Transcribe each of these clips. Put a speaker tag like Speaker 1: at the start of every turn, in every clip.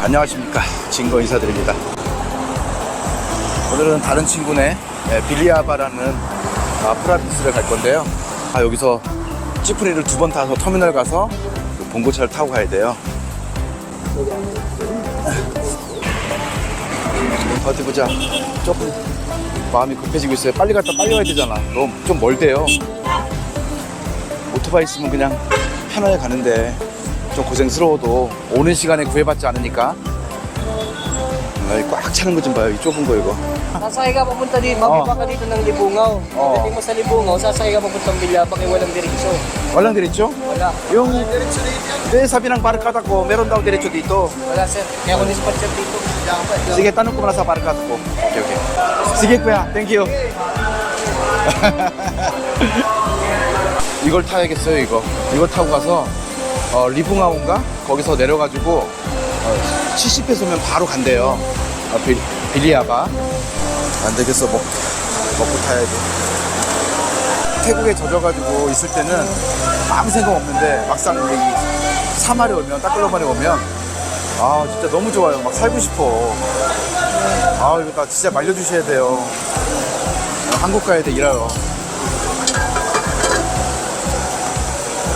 Speaker 1: 안녕하십니까. 진거 인사드립니다. 오늘은 다른 친구네 예, 빌리아바라는 아, 프라비스를 갈 건데요. 아 여기서 찌푸리를 두 번 타서 터미널 가서 그 봉고차를 타고 가야 돼요. 어디 보자. 조금 마음이 급해지고 있어요. 빨리 갔다 빨리 와야 되잖아. 너무 좀 멀대요. 오토바이 있으면 그냥 편하게 가는데 좀 고생스러워도 오는 시간에 구애받지 않으니까 꽉 차는 거 좀 봐요 이 좁은 거 이거
Speaker 2: Sasakay ka pupunta dito, mabiba ka dito ng Libungaw.
Speaker 1: Oo.
Speaker 2: Pagdating mo sa Libungaw, sasakay ka papuntang Bilyabak eh walang diretso.
Speaker 1: walang diretso?
Speaker 2: Wala.
Speaker 1: yung 네 sabi ng barkada ko meron daw diretso dito
Speaker 2: Wala sir. Kaya ako dispatcher dito.
Speaker 1: sige tanong ko muna sa barkada ko okay okay sige kuya thank you 이걸 타야겠어요 이거 이거 타고 가서 어, 리붕아온가? 거기서 내려가지고 어, 70배소면 바로 간대요. 어, 빌, 빌리아바. 안 되겠어. 먹, 먹고 타야지. 태국에 젖어가지고 있을 때는 아무 생각 없는데 막상 이 사마리 오면 따클로반에 오면 아 진짜 너무 좋아요. 막 살고 싶어. 아 이거 나 진짜 말려주셔야 돼요. 한국 가야 돼 일하러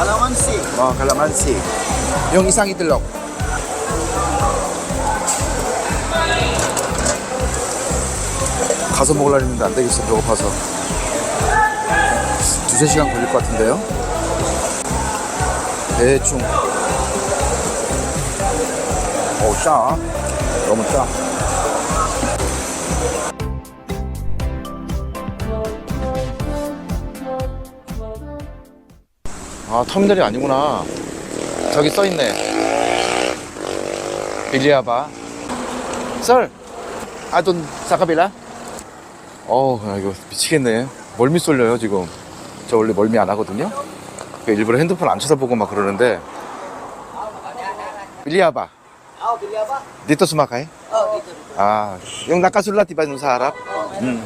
Speaker 2: Kalamansi.
Speaker 1: 어, 갈라만시. 용 이상이 들러. 가서 먹으려 했는데 안 되겠어, 배고파서. 두세 시간 걸릴 것 같은데요? 대충. 어, 짜. 너무 짜. 아, 터미널이 아니구나. 저기 써있네. 빌리아바. 썰! 아돈 사카빌라? 어우, 야, 이거 미치겠네. 멀미 쏠려요, 지금. 저 원래 멀미 안 하거든요? 그 일부러 핸드폰 안 쳐다보고 막 그러는데. 빌리아바. Sumakay?
Speaker 2: Oh, dito.
Speaker 1: 아, diba yung sa harap? 음.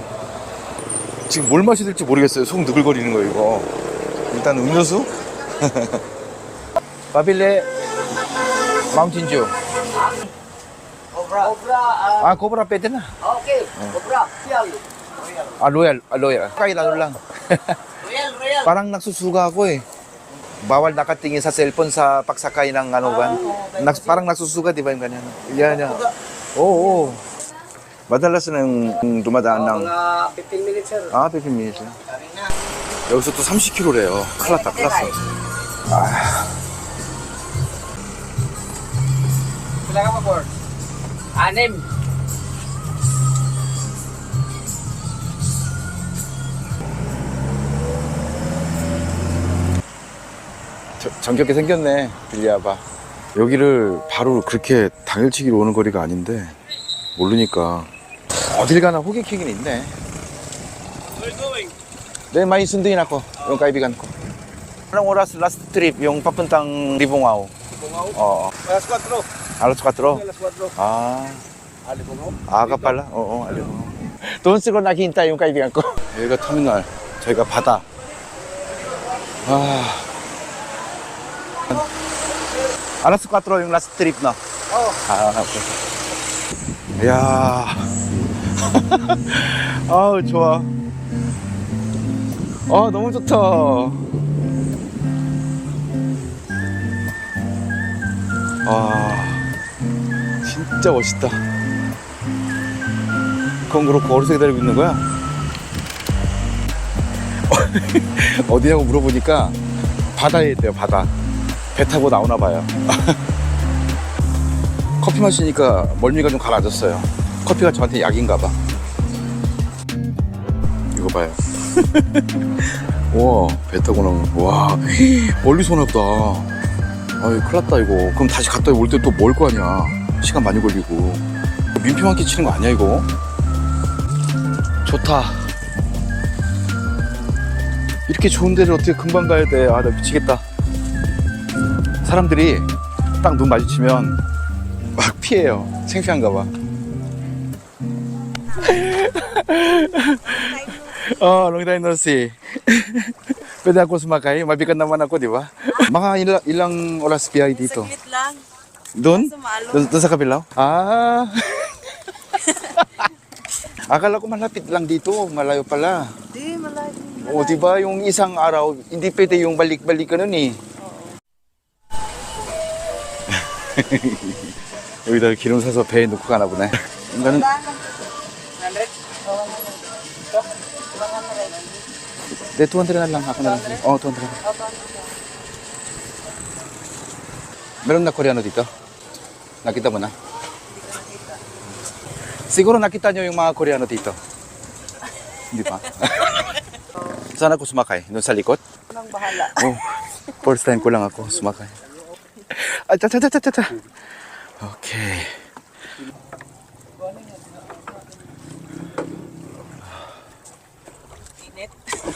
Speaker 1: 지금 뭘 마셔야 될지 모르겠어요. 속 느글거리는 거 이거. 일단 음료수? 바빌레 마운틴주.
Speaker 2: Ah,
Speaker 1: 아, 코브라 pwede na.
Speaker 2: okay. Cobra. Pial.
Speaker 1: 아, 로얄, 아, 로얄. 까이라도 lang.
Speaker 2: Royal, Royal.
Speaker 1: Parang nagsusuga ako eh. Bawal nakatingin sa cellphone sa pagsakay ng ano ba? Nas, parang nagsusuga, di ba yung ganyan? Yan, yan. Oo, oo. Madalas nang dumadaan ng
Speaker 2: Mga 15 minutes sir.
Speaker 1: 아, 15 minutes. 여기서 또 30km래요. 큰일 났다, 큰일 났어.
Speaker 2: Sila ka pa, board? Anim.
Speaker 1: 저- 정겹게 생겼네, 빌리아바. 여기를 바로 그렇게 당일치기로 오는 거리가 아닌데, 모르니까. 어딜 가나 호객행위는 있네. 네, 많이 순둥이 났고, yung kaibigan ko. Anong oras last trip, yung papuntang Libongao?
Speaker 2: Libungaw?
Speaker 1: Oo.
Speaker 2: Alas 4.
Speaker 1: Alas 4?
Speaker 2: Alas 4.
Speaker 1: 아,
Speaker 2: Ah, Libungaw?
Speaker 1: 아가 빨라? Oo, 알려. 돈 쓰고 나긴다 yung kaibigan ko. 여기가 터미널, 저희가 바다. 아. Alas 4 yung last trip na.
Speaker 2: Oh.
Speaker 1: 아, okay. 이야. 아우, 좋아. 아, 너무 좋다. 아, 진짜 멋있다. 그건 그렇고, 어디서 기다리고 있는 거야? 어디냐고 물어보니까 바다에 있대요, 바다. 배 타고 나오나 봐요. 커피 마시니까 멀미가 좀 가라앉았어요. 커피가 저한테 약인가 봐. 이거 봐요. 우와, 배 타고 나오는, 와, 멀리서 오나 보다. 아이, 큰일 났다, 이거. 그럼 다시 갔다 올 때 또 뭘 거 아니야. 시간 많이 걸리고. 민폐만 끼치는 거 아니야, 이거? 좋다. 이렇게 좋은 데를 어떻게 금방 가야 돼. 아, 나 미치겠다. 사람들이 딱 눈 마주치면 막 피해요. 창피한가 봐. no see. Pwede ako sumakay. Mabigat naman ako, di ba? Mga ilang, ilang oras biyahe dito.
Speaker 3: Saglit lang.
Speaker 1: Doon?
Speaker 3: Sumalo.
Speaker 1: Doon, doon sa kabilaw? Ah. Akala ko malapit lang dito. Malayo pala.
Speaker 3: Di, malayo.
Speaker 1: O, di ba yung isang araw, hindi pwede yung balik-balik ka nun eh. 여기다 기름 사서 배에 넣고 가나 보네. 이거는 내200 na lang. Ako na lang. Oo, 200. Meron na Koreano dito? Nakita mo na? Siguro nakita nyo yung mga Koreano dito. Hindi pa? Saan ako sumakay? Doon sa likod?
Speaker 3: Nang bahala.
Speaker 1: Oh, first time ko lang ako sumakay. Ah, ta ta ta ta ta. ta.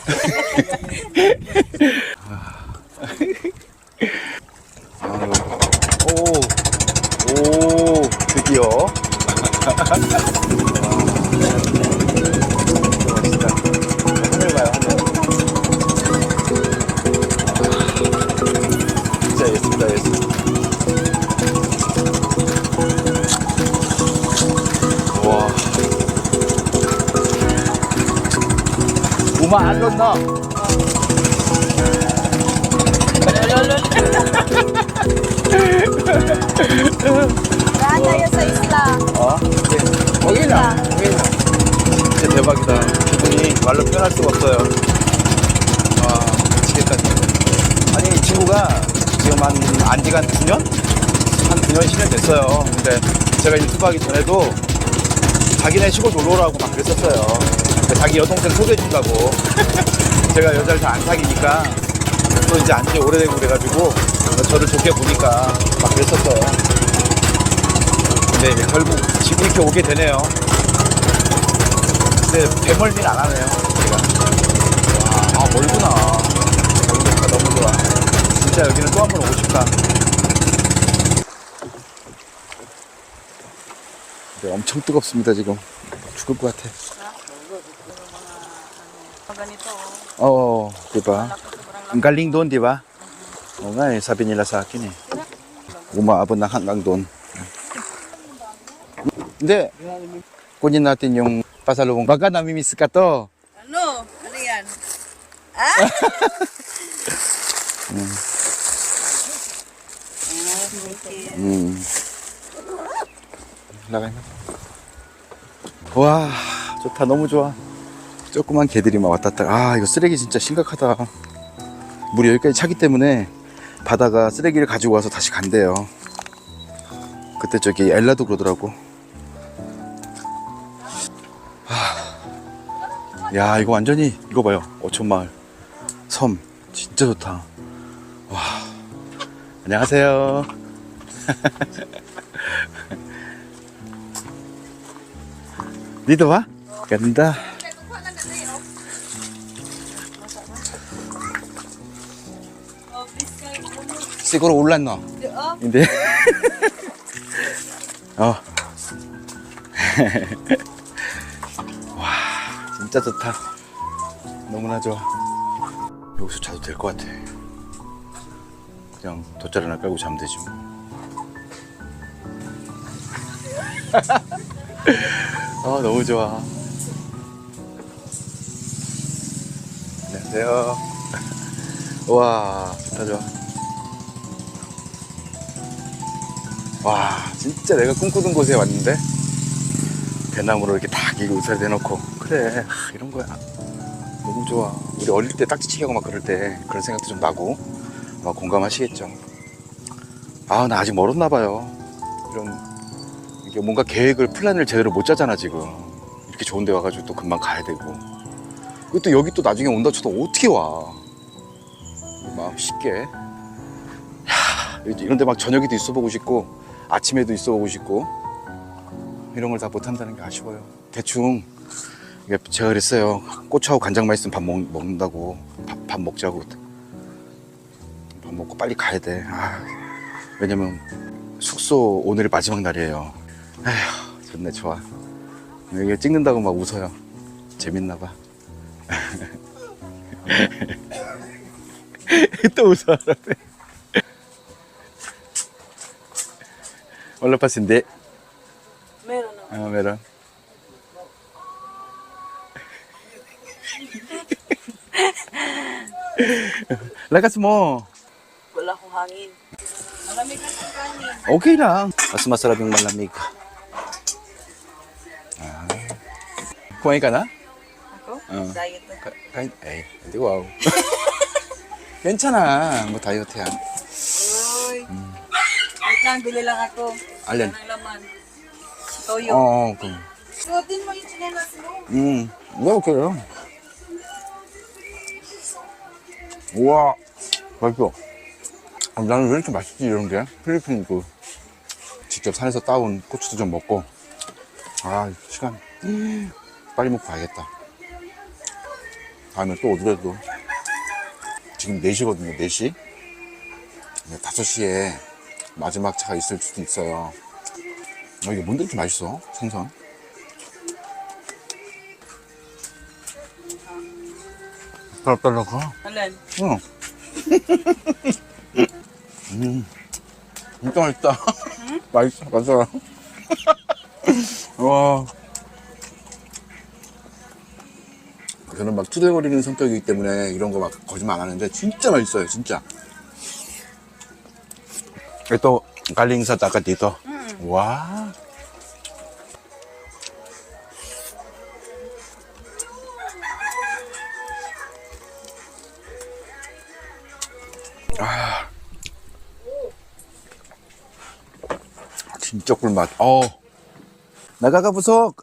Speaker 3: Init.
Speaker 1: 오, 오, 드디어. 우마 안 넣나?
Speaker 3: Saan tayo sa isla?
Speaker 1: 어? 네. 거기나. 거기나. 진짜 대박이다. 기분이 말로 표현할 수가 없어요. 와, 미치겠다. 진짜. 아니, 이 친구가 지금 한, 안 지가 한 9년? 한 9년, 10년 됐어요. 근데 제가 유튜브 하기 전에도 자기네 시골 놀러 오라고 막 그랬었어요. 근데 자기 여동생 소개해준다고. 제가 여자를 잘 안 사귀니까 또 이제 안지 오래되고 그래가지고 저를 좋게 보니까 막 그랬었어요. 네, 결국 지금 이렇게 오게 되네요. 근데 배멀미는 안 하네요, 제가. 와, 아, 멀구나. 좋다, 너무 좋아. 진짜 여기는 또 한 번 오고 싶다. 네, 엄청 뜨겁습니다, 지금. 죽을 것 같아.
Speaker 3: Ganito.
Speaker 1: Oh, di ba? Ang galing doon, di ba? Oo nga eh, sabi nila sa akin eh. Umaabot na hanggang doon. Hindi. Kunin natin yung pasalubong. Baga namimiss ka to.
Speaker 3: Ano? Ano yan? Ah?
Speaker 1: 음. 나가요. 와, 좋다. 너무 좋아. 조그만 개들이 막 왔다 갔다. 아, 이거 쓰레기 진짜 심각하다. 물이 여기까지 차기 때문에 바다가 쓰레기를 가지고 와서 다시 간대요. 그때 저기 엘라도 그러더라고. 하, 야, 이거 완전히 이거 봐요. 어촌마을 섬 진짜 좋다. 와, 안녕하세요. Dito ba? Ganda. Siguro ulan. 어. 와, 진짜 좋다. 너무나 좋아. 여기서 자도 될 것 같아. 그냥 돗자리 하나 깔고 자면 되지 뭐. 아, 너무 좋아. 안녕하세요. 와, 좋다, 좋아. 와, 진짜 내가 꿈꾸던 곳에 왔는데? 배나무로 이렇게 딱 이거 의사를 대놓고. 그래, 하, 이런 거야. 너무 좋아. 우리 어릴 때 딱지치기 하고 막 그럴 때 그런 생각도 좀 나고. 막 공감하시겠죠. 아, 나 아직 멀었나 봐요. 이런, 이게 뭔가 계획을, 플랜을 제대로 못 짜잖아, 지금. 이렇게 좋은 데 와가지고 또 금방 가야 되고. 그리고 또 여기 또 나중에 온다 쳐도 어떻게 와. 마음 쉽게. 야, 이런 데 막 저녁에도 있어 보고 싶고, 아침에도 있어 보고 싶고, 이런 걸 다 못한다는 게 아쉬워요. 대충, 제가 그랬어요. 고추하고 간장만 있으면 밥 먹, 먹는다고. 밥, 밥 먹자고. 밥 먹고 빨리 가야 돼. 아, 왜냐면 숙소 오늘이 마지막 날이에요. 에휴, 좋네, 좋아. 이게 찍는다고 막 웃어요. 재밌나 봐. 또 웃어. Wala pa sindi.
Speaker 3: Meron na.
Speaker 1: Ah, meron. Lakas mo.
Speaker 3: Wala akong hangin. Malamig na ng kanin.
Speaker 1: Okay lang. Mas masarap yung malamig. Ah. Kumain ka na?
Speaker 3: Ako?
Speaker 1: Oo.
Speaker 3: Diet na.
Speaker 1: Ka- kain? Eh, hindi wow. 괜찮아. 뭐 다이어트야.
Speaker 3: Lang, bili lang ako.
Speaker 1: Alin?
Speaker 3: Wala ng laman. Toyo.
Speaker 1: 어, 그럼.
Speaker 3: Suotin mo yung chinelas mo.
Speaker 1: 음, 네, 오케이요. 우와, 맛있어. 아, 나는 왜 이렇게 맛있지, 이런 게? 필리핀 그, 직접 산에서 따온 고추도 좀 먹고. 아, 시간. 빨리 먹고 가야겠다. 다음에 또 오더라도. 지금 4시거든요, 4시. 5시에 마지막 차가 있을 수도 있어요. 아, 이게 뭔데 이렇게 맛있어? 생선.
Speaker 3: Alin?
Speaker 1: 응. 음, 진짜 맛있다. 맛있어, 맛있어. 와. 저는 막 투덜거리는 성격이기 때문에 이런 거 막 거짓말 안 하는데 진짜 맛있어요, 진짜. Ito, galing sa dagat dito. Wow. 진짜 꿀맛. 어. 나가가 부속.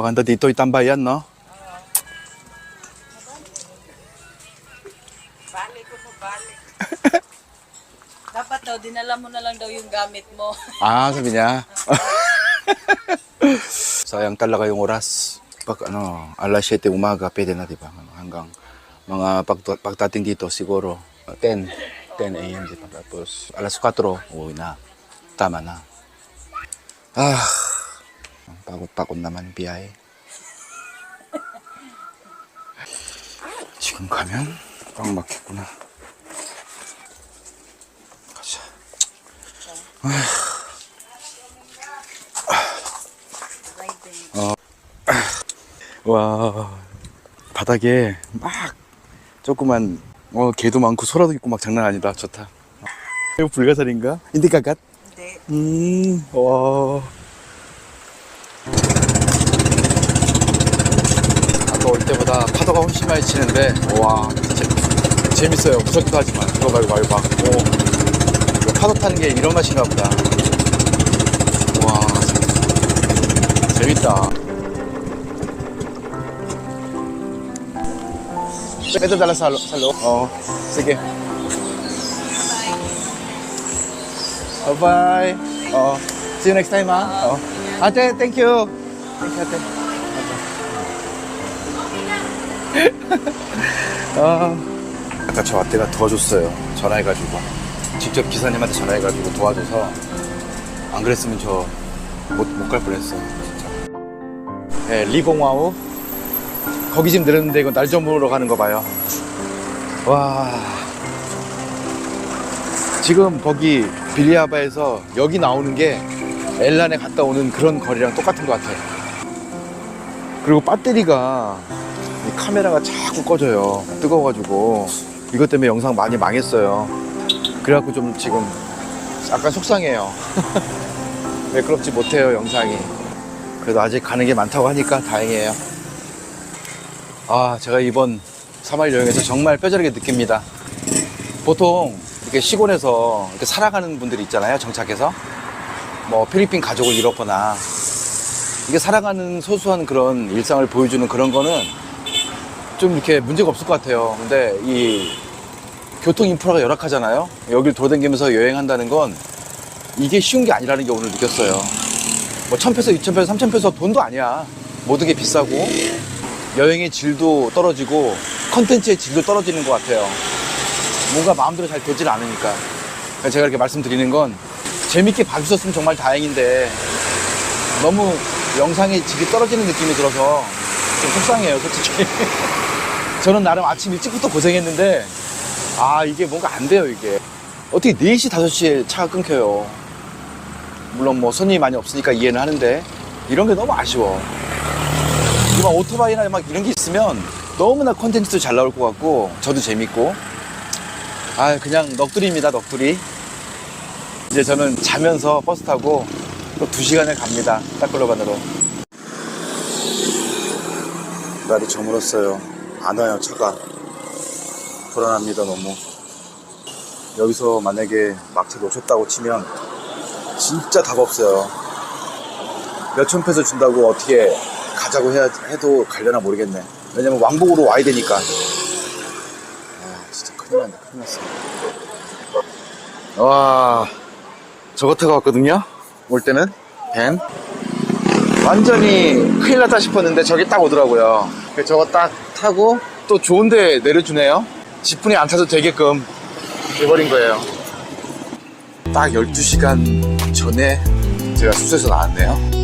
Speaker 1: Maganda dito itambayan, no?
Speaker 3: Balik ko mo, balik. Dapat daw, dinala mo na lang daw yung gamit mo.
Speaker 1: Ah, sabi niya. Sayang talaga yung oras. Pag ano, alas 7 umaga, pwede na, di ba? Hanggang mga pag, pagdating dito, siguro uh, 10, 10 a.m. Tapos alas 4, uwi na. Tama na. Ah, pagod-pagod naman biyahe. 지금 가면 꽉 막혔구나. 가자. 와 바닥에 막 조그만 어 개도 많고 소라도 있고 막 장난 아니다 좋다 이거 불가사리인가? 인디가갓?
Speaker 3: Hindi.
Speaker 1: 음와 아까 올 때보다 파도가 훨씬 많이 치는데 와 재밌어요 무섭기도 하지만 이거 말고 말고 막 오, 파도 타는 게 이런 맛인가 보다 와 재밌다 dala sa, sa loob? Oo. Sige. Bye-bye. Oo. See you next time, ha? Oo. Ate, thank you. Thank you, ate. 아. 아까 저 아떼가 도와줬어요. 전화해가지고. 직접 기사님한테 전화해가지고 도와줘서 안 그랬으면 저 못 못 갈 뻔했어요. 진짜. 네, 리봉와우. 거기 지금 내렸는데 이거 날좀 보러 가는 거 봐요. 와. 지금 거기 빌리아바에서 여기 나오는 게 엘란에 갔다 오는 그런 거리랑 똑같은 것 같아요. 그리고 배터리가 이 카메라가 자꾸 꺼져요. 뜨거워가지고 이것 때문에 영상 많이 망했어요. 그래갖고 좀 지금 약간 속상해요. 매끄럽지 못해요 영상이. 그래도 아직 가는 게 많다고 하니까 다행이에요. 아, 제가 이번 3월 여행에서 정말 뼈저리게 느낍니다. 보통 이렇게 시골에서 이렇게 살아가는 분들이 있잖아요, 정착해서. 뭐 필리핀 가족을 잃었거나. 이게 살아가는 소소한 그런 일상을 보여주는 그런 거는 좀 이렇게 문제가 없을 것 같아요. 근데 이 교통 인프라가 열악하잖아요. 여길 돌아다니면서 여행한다는 건 이게 쉬운 게 아니라는 게 오늘 느꼈어요. 뭐 1000페소, 2000페소, 3000페소 돈도 아니야. 모든 게 비싸고 여행의 질도 떨어지고 컨텐츠의 질도 떨어지는 것 같아요. 뭔가 마음대로 잘 되질 않으니까. 제가 이렇게 말씀드리는 건 재밌게 봐주셨으면 정말 다행인데 너무 영상의 질이 떨어지는 느낌이 들어서 좀 속상해요, 솔직히. 저는 나름 아침 일찍부터 고생했는데, 아, 이게 뭔가 안 돼요, 이게. 어떻게 4시, 5시에 차가 끊겨요. 물론 뭐 손님이 많이 없으니까 이해는 하는데, 이런 게 너무 아쉬워. 이막 오토바이나 막 이런 게 있으면 너무나 콘텐츠도 잘 나올 것 같고, 저도 재밌고, 아, 그냥 넋두리입니다, 넋두리. 이제 저는 자면서 버스 타고 또 2시간을 갑니다. 딱글로반으로. 날이 저물었어요. 안 와요, 차가. 불안합니다, 너무. 여기서 만약에 막차 놓쳤다고 치면 진짜 답 없어요. 몇천 페소 준다고 어떻게 가자고 해야, 해도 가려나 모르겠네. 왜냐면 왕복으로 와야 되니까. 아, 진짜 큰일 났네, 큰일 났어. 와, 저거 타고 왔거든요? 올 때는? 밴? 완전히 큰일 났다 싶었는데 저기 딱 오더라고요. 그래서 저거 딱 타고 또 좋은데 내려주네요. 10분이 안 타도 되게끔 해버린 거예요. 딱 12시간 전에 제가 숙소에서 나왔네요.